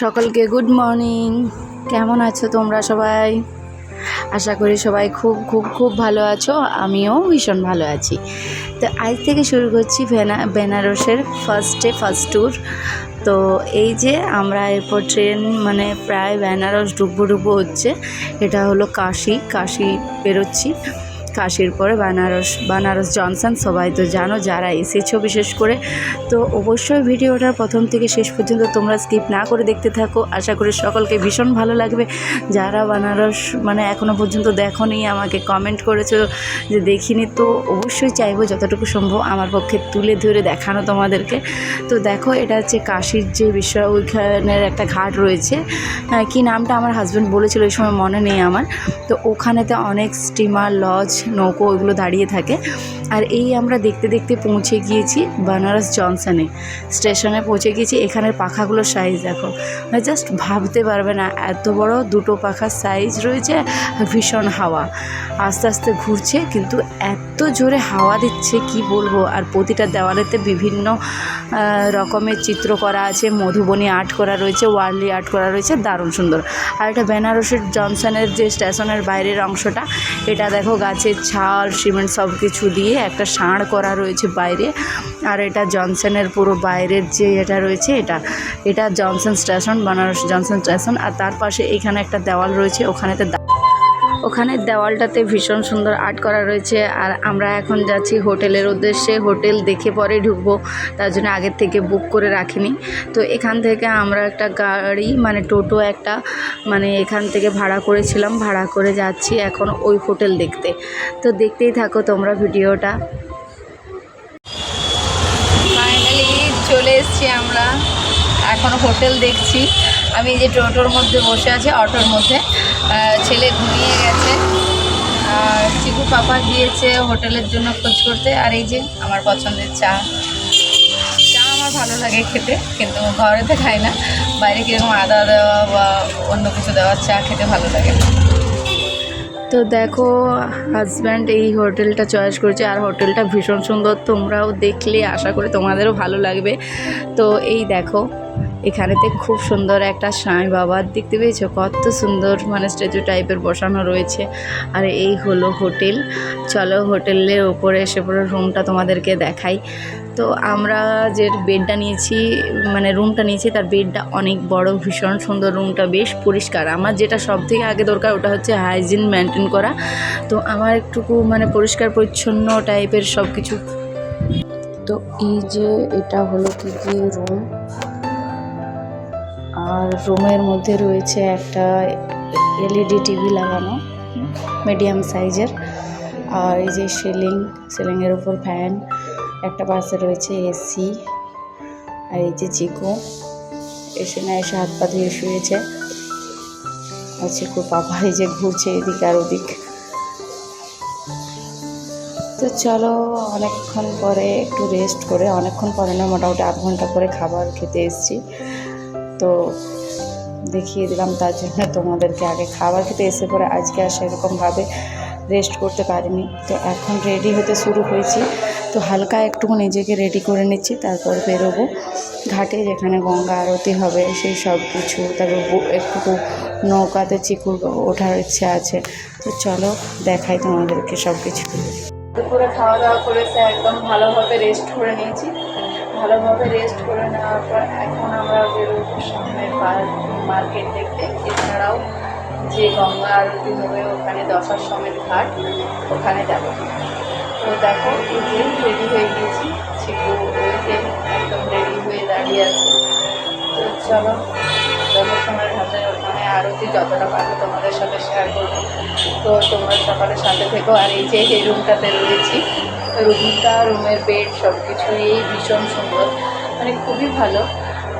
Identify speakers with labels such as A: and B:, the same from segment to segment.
A: সকলকে good morning কেমন আছো তোমরা সবাই? আশা করি সবাই খুব খুব খুব ভালো আছো। আমিও ভীষণ ভালো আছি। তো আজ থেকে শুরু করছি বেনা, বেনারসের ফার্স্ট ডে ফার্স্ট ট্যুর তো এই যে আমরা এরপর ট্রেন মানে প্রায় বেনারস ডুবো ডুবো হচ্ছে, এটা হলো কাশি। কাশি বেরোচ্ছি। কাশির পরে বানারস বানারস জনসন সবাই তো জানো যারা এসেছ বিশেষ করে। তো অবশ্যই ভিডিওটার প্রথম থেকে শেষ পর্যন্ত তোমরা স্কিপ না করে দেখতে থাকো। আশা করি সকলকে ভীষণ ভালো লাগবে। যারা বানারস মানে এখনও পর্যন্ত দেখোনি আমাকে কমেন্ট করেছ যে দেখিনি তো অবশ্যই চাইব যতটুকু সম্ভব আমার পক্ষে তুলে ধরে দেখানো তোমাদেরকে। তো দেখো এটা হচ্ছে কাশির যে বিষয় ওইখানের একটা ঘাট রয়েছে। আহ, কি নামটা আমার হাজব্যান্ড বলেছিল ওই সময় মনে নেই আমার। তো ওখানেতে অনেক স্টিমার লজ নৌকো ওইগুলো দাঁড়িয়ে থাকে। আর এই আমরা দেখতে দেখতে পৌঁছে গিয়েছি বানারস জনসনে। স্টেশনে পৌঁছে গিয়েছি, এখানের পাখাগুলোর সাইজ দেখো। মানে জাস্ট ভাবতে পারবে না, এত বড় দুটো পাখার সাইজ রয়েছে, ভীষণ হাওয়া। আস্তে আস্তে ঘুরছে, কিন্তু এত জোরে হাওয়া দিচ্ছে, কি বলব? আর প্রতিটা দেওয়ালেতে বিভিন্ন রকমের চিত্র করা আছে, মধুবনী আর্ট করা রয়েছে, ওয়ার্লি আর্ট করা রয়েছে, দারুণ সুন্দর। আর এটা বেনারসের জনসনের যে স্টেশনের বাইরের অংশটা, এটা দেখো গাছের ছাল, সিমেন্ট সব কিছু দিয়ে একটা ষাঁড় করা রয়েছে বাইরে। আর এটা জনসনের পুরো বাইরের যে এটা রয়েছে এটা। এটা Johnson station, Banaras Johnson station. আর তার পাশে এখানে একটা দেওয়াল রয়েছে, ওখানেতে ওখানে দেওয়ালটাতে ভীষণ সুন্দর আর্ট করা রয়েছে আর আমরা এখন যাচ্ছি হোটেলের উদ্দেশ্যে। হোটেল দেখে পরে ঢুকবো, তার জন্য আগের থেকে বুক করে রাখিনি। তো এখান থেকে আমরা একটা গাড়ি মানে টোটো একটা মানে এখান থেকে ভাড়া করেছিলাম। ভাড়া করে যাচ্ছি এখন ওই হোটেল দেখতে। তো দেখতেই থাকো তোমরা ভিডিওটা। ফাইনালি চলে এসেছি আমরা। এখন হোটেল দেখছি। আমি যে টোটোর মধ্যে বসে আছি, অটোর মধ্যে ছেলে ঘুমিয়ে গেছে, আর চিকু পাপা গিয়েছে হোটেলের জন্য খোঁজ করতে, আর এই যে আমার পছন্দের চা। চা আমার ভালো লাগে খেতে, কিন্তু ঘরেতে খাই না। বাইরে কীরকম আদা দেওয়া বা অন্য কিছু দেওয়া চা খেতে ভালো লাগে তো দেখো হাজব্যান্ড এই হোটেলটা চয়েস করেছে, আর হোটেলটা ভীষণ সুন্দর, তোমরাও দেখলে, আশা করি তোমাদেরও ভালো লাগবে। তো এই দেখো এখানেতে খুব সুন্দর একটা সাঁই বাবার দেখতে পেয়েছ? কত সুন্দর মানে স্ট্যাচু টাইপের বসানো রয়েছে। আর এই হলো হোটেল। চলো হোটেলের ওপরে এসে পরে রুমটা তোমাদেরকে দেখাই। তো আমরা যে বেডটা নিয়েছি মানে রুমটা নিয়েছি, তার বেডটা অনেক বড়, ভীষণ সুন্দর রুমটা বেশ পরিষ্কার। আমার যেটা সব থেকে আগে দরকার, ওটা হচ্ছে হাইজিন মেনটেন করা। তো আমার একটুকু মানে পরিষ্কার, পরিচ্ছন্ন টাইপের সব কিছু তো এই যে এটা হলো কি কি রুম আর রুমের মধ্যে রয়েছে একটা এলইডি টিভি লাগানো, মিডিয়াম সাইজের। আর এই যে সিলিং, সিলিংয়ের উপর ফ্যান, একটা পাশে রয়েছে এসি, আর এই যে চিকু, এসে না এসে হাত পা ধুয়ে শুয়েছে। আর চিকু পাপা এই যে ঘুরছে এদিক আর ওদিক। তো চলো, অনেকক্ষণ পরে একটু রেস্ট করে, অনেকক্ষণ পরে না, মোটামুটি আধ ঘণ্টা পরে খাবার খেতে এসেছি। তো দেখিয়ে দিলাম তার জন্য তোমাদেরকে আগে খাবার খেতে এসে পরে আজকে আর সেরকমভাবে রেস্ট করতে পারিনি। তো এখন রেডি হতে শুরু হয়েছি। তো হালকা একটুকু নিজেকে রেডি করে নিচ্ছি, তারপর বেরোবো। ঘাটে যেখানে গঙ্গা আরতি হবে, সেই সব কিছু, তারপর একটুকু নৌকাতে চিকুর ওঠার ইচ্ছে আছে। তো চলো দেখাই তোমাদেরকে সব কিছু দুপুরে খাওয়া দাওয়া করেছে একদম ভালোভাবে রেস্ট করে নিয়েছি। ভালোভাবে রেস্ট করে নেওয়ার পর এখন আমরা বেরোবো সামনের মার্কেট দেখতে। এছাড়াও যে গঙ্গা আরতি হবে ওখানে দশার সমেত ঘাট, ওখানে যাব। তো দেখো, এই যে রেডি হয়ে গিয়েছি। চিকু রয়েছে, একদম রেডি হয়ে দাঁড়িয়ে আছে। তো চলো দশার সময় ঘাটের ওখানে আরতি যতটা পারব তোমাদের সাথে শেয়ার করব। তো তোমরা সকালে সাথে থেকো। আর এই যে এই রুমটাতে রয়েছি রুমটা রুমের বেড সব কিছুই ভীষণ সুন্দর। মানে খুবই ভালো।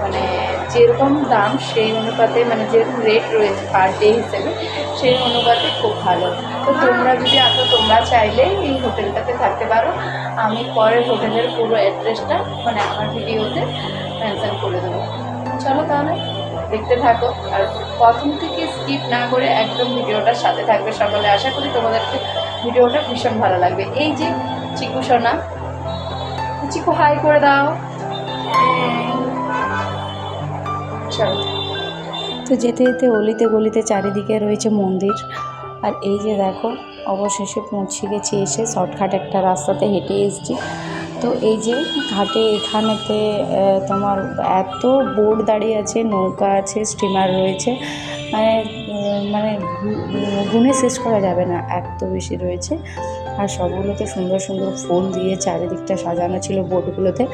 A: মানে যেরকম দাম, সেই অনুপাতে মানে যেরকম রেট রয়েছে পার ডে হিসেবে, সেই অনুপাতে খুব ভালো। তো তোমরা যদি আসো, তোমরা চাইলে এই হোটেলটাতে থাকতে পারো। আমি পরে হোটেলের পুরো অ্যাড্রেসটা মানে আমার ভিডিওতে মেনশন করে দেবো। চলো তাহলে। দেখতে থাকো। আর প্রথম থেকে স্কিপ না করে একদম ভিডিওটার সাথে থাকবে সকালে। আশা করি তোমাদেরকে ভিডিওটা ভীষণ ভালো লাগবে। এই যে চিকু সোনা, চিকু হাই করে দাও। তো যেতে যেতে অলিতে গলিতে চারিদিকে রয়েছে মন্দির। আর এই যে দেখো, অবশেষে পৌঁছে গেছি এসে শর্টকাট একটা রাস্তাতে হেঁটে এসেছি। তো এই যে ঘাটে এখানেতে তোমার এত বোট দাঁড়িয়ে আছে, নৌকা আছে স্টিমার রয়েছে মানে মানে গুনে শেষ করা যাবে না, এত বেশি রয়েছে। আর সবগুলোতে সুন্দর সুন্দর ফুল দিয়ে চারিদিকটা সাজানো ছিল বোটগুলোতে।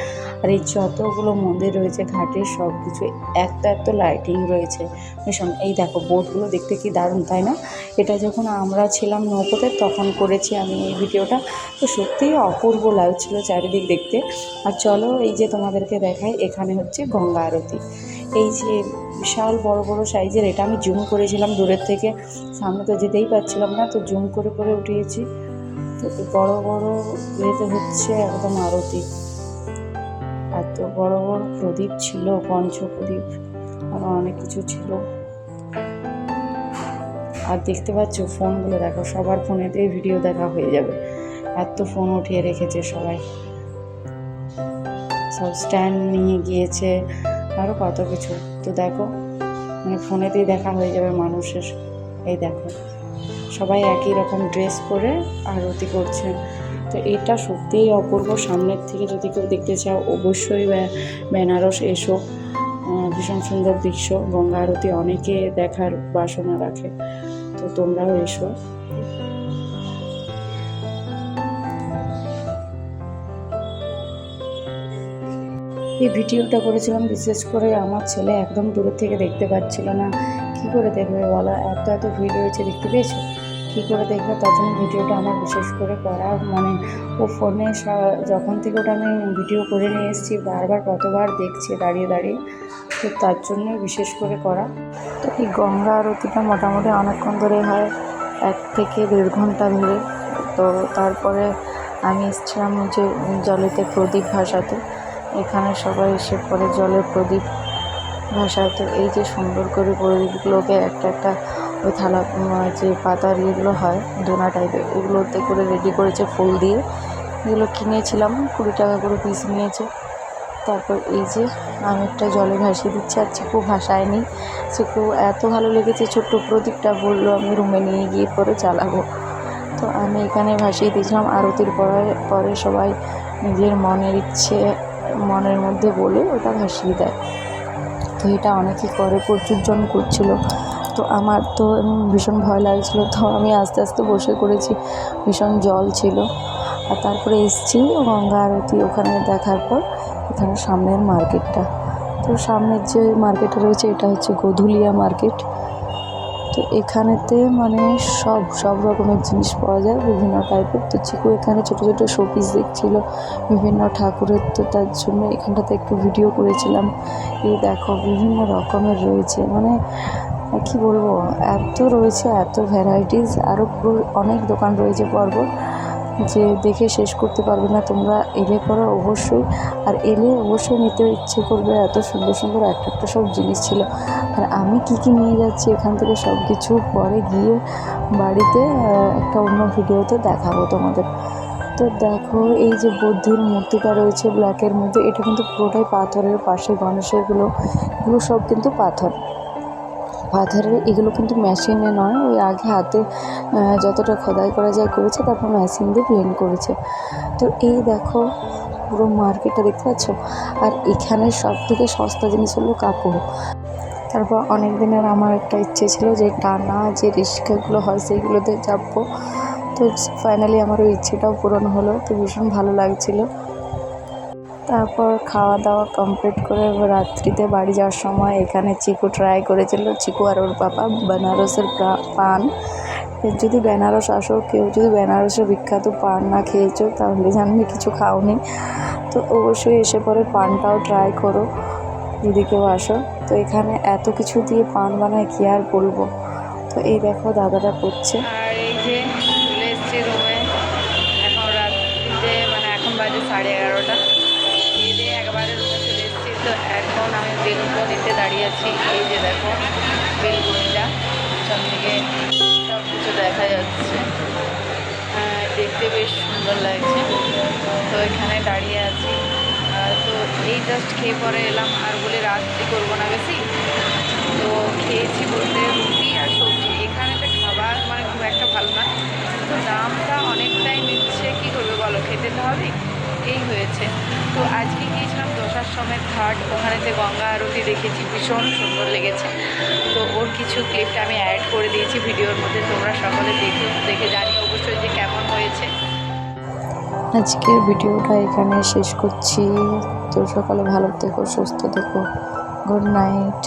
A: আর এই যতগুলো মন্দির রয়েছে, ঘাটে সব কিছু এত এত লাইটিং রয়েছে। ভীষণ। এই দেখো, বোটগুলো দেখতে কি দারুণ, তাই না? এটা যখন আমরা ছিলাম নৌকোতে, তখন করেছি আমি এই ভিডিওটা। তো সত্যিই অপূর্ব লাগছিল চারিদিক দেখতে। আর চলো এই যে তোমাদেরকে দেখাই, এখানে হচ্ছে গঙ্গা আরতি। এই যে বিশাল বড় বড় সাইজের, এটা আমি জুম করেছিলাম দূরের থেকে। সামনে তো যেতেই পারছিলাম না, তো জুম করে করে উঠিয়েছি। বড় বড় ইয়েতে হচ্ছে একদম আরতি। এত বড় বড় প্রদীপ ছিল পঞ্চ প্রদীপ আরও অনেক কিছু ছিল। আর দেখতে পাচ্ছ, ফোনগুলো দেখো, সবার ফোনেতেই ভিডিও দেখা হয়ে যাবে। এত ফোন উঠিয়ে রেখেছে সবাই। সব স্ট্যান্ড নিয়ে গিয়েছে আরও কত কিছু। তো দেখো মানে ফোনেতেই দেখা হয়ে যাবে মানুষের। এই দেখো। সবাই একই রকম ড্রেস পরে আরতি করছে। তো এটা সত্যিই অপূর্ব। সামনের থেকে যদি কেউ দেখতে চাও, অবশ্যই বেনারস এসো। ভীষণ সুন্দর দৃশ্য। গঙ্গা আরতি অনেকে দেখার বাসনা রাখে। তো তোমরাও এসো। এই ভিডিওটা করেছিলাম বিশেষ করে আমার ছেলে একদম দূরের থেকে দেখতে পাচ্ছিল না। কি করে দেখবে বলো? এত এত ভিড় রয়েছে, দেখতে পেয়েছ? কী করে দেখবে, তার জন্য ভিডিওটা আমার বিশেষ করে করা মানে ও ফোনে যখন থেকে ওটা আমি ভিডিও করে নিয়ে এসেছি, বারবার কতবার দেখছি দাঁড়িয়ে দাঁড়িয়ে, তো তার জন্য বিশেষ করে করা। তো এই গঙ্গা আরতিটা মোটামুটি অনেকক্ষণ ধরে হয়, এক থেকে দেড় ঘণ্টা ধরে। তো তারপরে আমি এসেছিলাম যে জলেতে প্রদীপ ভাসাতে, এখানে সবাই এসে পরে জলের প্রদীপ ভাসাতে। এই যে সুন্দর করে প্রদীপগুলোকে একটা একটা ওই থালা যে পাতার ইয়েগুলো হয়, ডোনা টাইপের ওগুলোতে করে রেডি করেছে ফুল দিয়ে। এগুলো কিনেছিলাম, কুড়ি টাকা করে পিস নিয়েছে। তারপর এই যে আমি একটা জলে ভাসিয়ে দিচ্ছি আর চিকু ভাসায়নি চিকু এত ভালো লেগেছে, ছোট্ট প্রদীপটা বলল, আমি রুমে নিয়ে গিয়ে পরে চালাবো তো আমি এখানে ভাসিয়ে দিয়েছিলাম আরতির পরে পরে সবাই নিজের মনের ইচ্ছে, মনের মধ্যে বলে ওটা ভাসিয়ে দেয়। তো এটা অনেকেই করে, প্রচুর জন করছিল। তো আমার তো ভীষণ ভয় লাগছিল। তো আমি আস্তে আস্তে বসে করেছি ভীষণ জল ছিল। আর তারপরে এসছি গঙ্গা আরতি ওখানে দেখার পর, এখানে সামনের মার্কেটটা। তো সামনের যে মার্কেটটা রয়েছে, এটা হচ্ছে গোধুলিয়া মার্কেট। তো এখানেতে মানে সব সব রকমের জিনিস পাওয়া যায়, বিভিন্ন টাইপের তো চিকু এখানে ছোটো ছোটো শোপিস দেখছিল, বিভিন্ন ঠাকুরের। তো তার জন্য এখানটাতে একটু ভিডিও করেছিলাম। এই দেখো, বিভিন্ন রকমের রয়েছে। মানে কি বলব, এত রয়েছে, এত ভ্যারাইটিস আরও পুরো অনেক দোকান রয়েছে পরপর যে দেখে শেষ করতে পারবে না তোমরা। এলে পরে অবশ্যই, আর এলে অবশ্যই নিতে ইচ্ছে করবে, এত সুন্দর সুন্দর একটা একটা সব জিনিস ছিল। আর আমি কি কি নিয়ে যাচ্ছি এখান থেকে সব কিছু পরে গিয়ে বাড়িতে একটা অন্য ভিডিওতে দেখাবো তোমাদের। তো দেখো, এই যে বুদ্ধির মূর্তিটা রয়েছে ব্ল্যাকের মধ্যে, এটা কিন্তু পুরোটাই পাথরের, পাশে গণেশেরগুলো এগুলো সব কিন্তু পাথর। পাথরের এগুলো কিন্তু মেশিনে নয়, ওই আগে হাতে যতটা খোদাই করা যায় করেছে, তারপর মেশিন দিয়ে প্লেন করেছে। তো এই দেখো, পুরো মার্কেটটা দেখতে পাচ্ছ? আর এখানে সব থেকে সস্তা জিনিস হলো কাপড়। তারপর অনেক দিনের আমার একটা ইচ্ছে ছিল যে টানা যে রিক্সাগুলো হয়, সেইগুলোতে চাপবো। তো ফাইনালি আমার ওই ইচ্ছেটাও পূরণ হলো, তো ভীষণ ভালো লাগছিল। তারপর খাওয়া দাওয়া কমপ্লিট করে রাত্রিতে বাড়ি যাওয়ার সময় এখানে চিকু ট্রাই করেছিল। চিকু আর ওর পাপা বেনারসের পান। যদি বেনারস আসো, কেউ যদি বেনারসের বিখ্যাত পান না খেয়েছো, তাহলে জানবে কিছু খাওনি। তো অবশ্যই এসে পরে পানটাও ট্রাই করো, যদি কেউ আসো। তো এখানে এত কিছু দিয়ে পান বানায় কী আর বলব? তো এই দেখো দাদাটা করছে।
B: দাঁড়িয়ে আছি এই যে দেখো বেলগুলিটা চারদিকে সব কিছু দেখা যাচ্ছে। দেখতে বেশ সুন্দর লাগছে। তো এখানে দাঁড়িয়ে আছি। তো এই জাস্ট খেয়ে পরে এলাম। আর বলে রাত্রি করব না বেশি। তো খেয়েছি বলতে রুটি আর সবজি। এখানেতে খাবার মানে খুব একটা ভালো না। তো দামটা অনেকটাই নিচ্ছে। কী করবে বলো? খেতে তো হবে এই হয়েছে। তো আজকে গিয়েছিলাম দশার সময় ঘাট। ওখানেতে গঙ্গা আরতি দেখেছি, ভীষণ সুন্দর লেগেছে। তো ওর কিছু ক্লিপটা আমি অ্যাড করে দিয়েছি ভিডিওর মধ্যে, তোমরা সকলে দেখো, দেখে জানি অবশ্যই যে কেমন হয়েছে।
A: আজকের ভিডিওটা এখানে শেষ করছি। তো সকালে ভালো থেকো, সুস্থ থেকো। Good night.